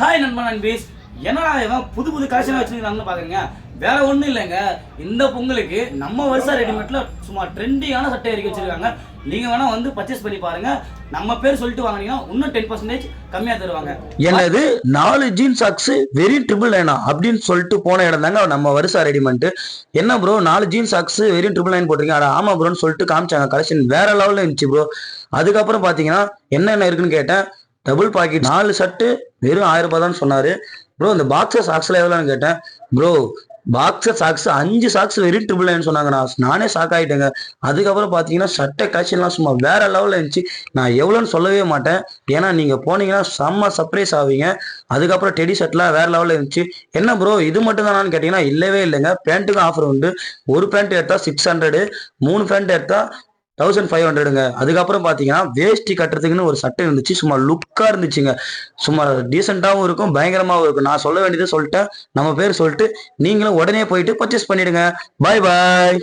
Hi நண்பன் நண்பீஸ் என்னடா இவன் புது புது கலெக்ஷன் வச்சுருக்காங்கன்னு பார்க்குறீங்க வேற ஒன்றும் இல்லைங்க. இந்த பொங்கலுக்கு நம்ம வருஷம் ரெடிமேட்ல சும்மா ட்ரெண்டியான சட்டை இறக்கி வச்சிருக்காங்க. நீங்கள் வேணால் வந்து பர்ச்சேஸ் பண்ணி பாருங்க. நம்ம பேர் சொல்லிட்டு வாங்குனீங்கன்னா இன்னும் டென் பர்சன்டேஜ் கம்மியாக தருவாங்க. என்னது? நாலு ஜீன் சாக்ஸ் வெரி ட்ரிபிள் நைனா அப்படின்னு சொல்லிட்டு போன இடம் தாங்க நம்ம வருஷா ரெடிமெண்ட் என்ன ப்ரோ நாலு jean socks very triple nine போட்டிருக்கீங்க. அட ஆமா ப்ரோன்னு சொல்லிட்டு காமிச்சாங்க. கலெக்ஷன் வேற லெவலில் இருந்துச்சு ப்ரோ அதுக்கப்புறம் பார்த்தீங்கன்னா என்னென்ன இருக்குன்னு கேட்டேன். டபுள் பாக்கெட் நாலு ஷர்ட்டு வெறும் ஆயிரம் ரூபாய் தான் சொன்னாரு. ப்ரோ இந்த பாக்ஸர் சாக்ஸ்ல எவ்வளோன்னு கேட்டேன். ப்ரோ பாக்ஸர் சாக்ஸ் அஞ்சு சாக்ஸ் வெறும் ட்ரிபிள் நைன் சொன்னாங்க. நான் நானே ஷாக் ஆகிட்டேங்க அதுக்கப்புறம் பார்த்தீங்கன்னா சட்டை காய்ச்சல்லாம் சும்மா வேற லெவலில் இருந்துச்சு. நான் எவ்வளோன்னு சொல்லவே மாட்டேன். ஏன்னா நீங்கள் போனீங்கன்னா செம்ம சர்ப்ரைஸ் ஆவீங்க. அதுக்கப்புறம் டெடி ஷர்ட்லாம் வேற லெவலில் இருந்துச்சு. என்ன ப்ரோ இது மட்டும் தானான்னு கேட்டிங்கன்னா இல்லவே இல்லைங்க. பேண்ட்டுக்கும் ஆஃபர் உண்டு. ஒரு பேண்ட் எடுத்தால் சிக்ஸ் ஹண்ட்ரடு மூணு பேண்ட் எடுத்தால் தௌசண்ட் ஃபைவ் ஹண்ட்ரடுங்க அதுக்கப்புறம் பார்த்தீங்கன்னா வேஷ்டி கட்டுறதுக்குன்னு ஒரு சட்டை இருந்துச்சு. சும்மா லுக்காக இருந்துச்சுங்க. சும்மா டீசெண்டாகவும் இருக்கும் பயங்கரமாகவும் இருக்கும். நான் சொல்ல வேண்டியதை சொல்லிட்டேன். நம்ம பேர் சொல்லிட்டு நீங்களும் உடனே போயிட்டு பர்ச்சேஸ் பண்ணிடுங்க. பாய் பாய்